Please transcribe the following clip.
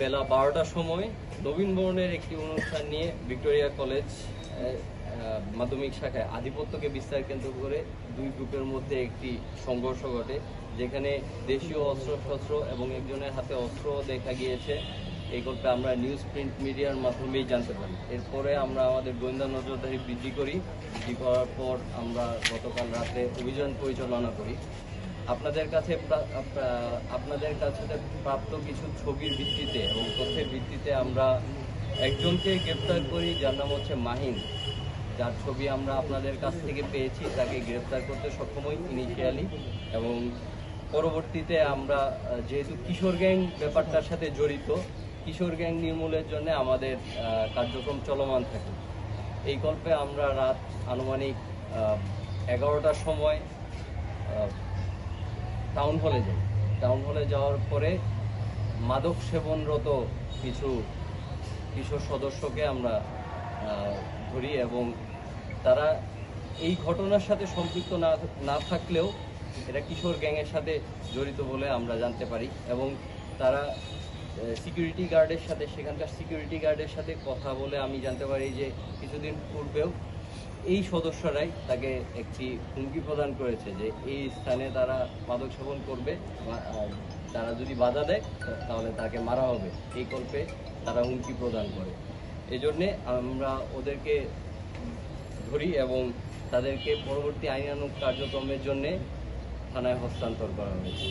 বেলা বারোটার সময় নবীন বরণের একটি অনুষ্ঠান নিয়ে ভিক্টোরিয়া কলেজ মাধ্যমিক শাখায় আধিপত্যকে বিস্তার কেন্দ্র করে দুই গ্রুপের মধ্যে একটি সংঘর্ষ ঘটে, যেখানে দেশীয় অস্ত্র শস্ত্র এবং একজনের হাতে অস্ত্র দেখা গিয়েছে। এই গল্পে আমরা নিউজ প্রিন্ট মিডিয়ার মাধ্যমেই জানতে পারি। এরপরে আমরা আমাদের গোয়েন্দা নজরদারি বৃদ্ধি করি। বৃদ্ধি করার পর আমরা গতকাল রাতে অভিযান পরিচালনা করি। আপনাদের কাছে আপনাদের কাছে প্রাপ্ত কিছু ছবির ভিত্তিতে এবং তথ্যের ভিত্তিতে আমরা একজনকে গ্রেপ্তার করি, যার নাম হচ্ছে মাহিন। যার ছবি আমরা আপনাদের কাছ থেকে পেয়েছি, তাকে গ্রেপ্তার করতে সক্ষম হই ইনিশিয়ালি এবং পরবর্তীতে আমরা যেহেতু কিশোর গ্যাং ব্যাপারটার সাথে জড়িত, কিশোর গ্যাং নির্মূলের জন্য আমাদের কার্যক্রম চলমান থাকে। এই গল্পে আমরা রাত আনুমানিক এগারোটার সময় টাউন হলে যাই। টাউন হলে যাওয়ার পরে মাদক সেবনরত কিছু কিশোর সদস্যকে আমরা ধরি এবং তারা এই ঘটনার সাথে সম্পৃক্ত না না থাকলেও এটা কিশোর গ্যাংয়ের সাথে জড়িত বলে আমরা জানতে পারি এবং তারা সিকিউরিটি গার্ডের সাথে, সেখানকার সিকিউরিটি গার্ডের সাথে কথা বলে আমি জানতে পারি যে কিছুদিন পূর্বেও এই সদস্যরাই তাকে একটি হুমকি প্রদান করেছে যে এই স্থানে তারা মাদক সেবন করবে তারা যদি বাধা দেয় তাহলে তাকে মারা হবে। এই কল্পে তারা হুমকি প্রদান করে। এই জন্যে আমরা ওদেরকে ধরি এবং তাদেরকে পরবর্তী আইনানুগ কার্যক্রমের জন্যে থানায় হস্তান্তর করা হয়েছে।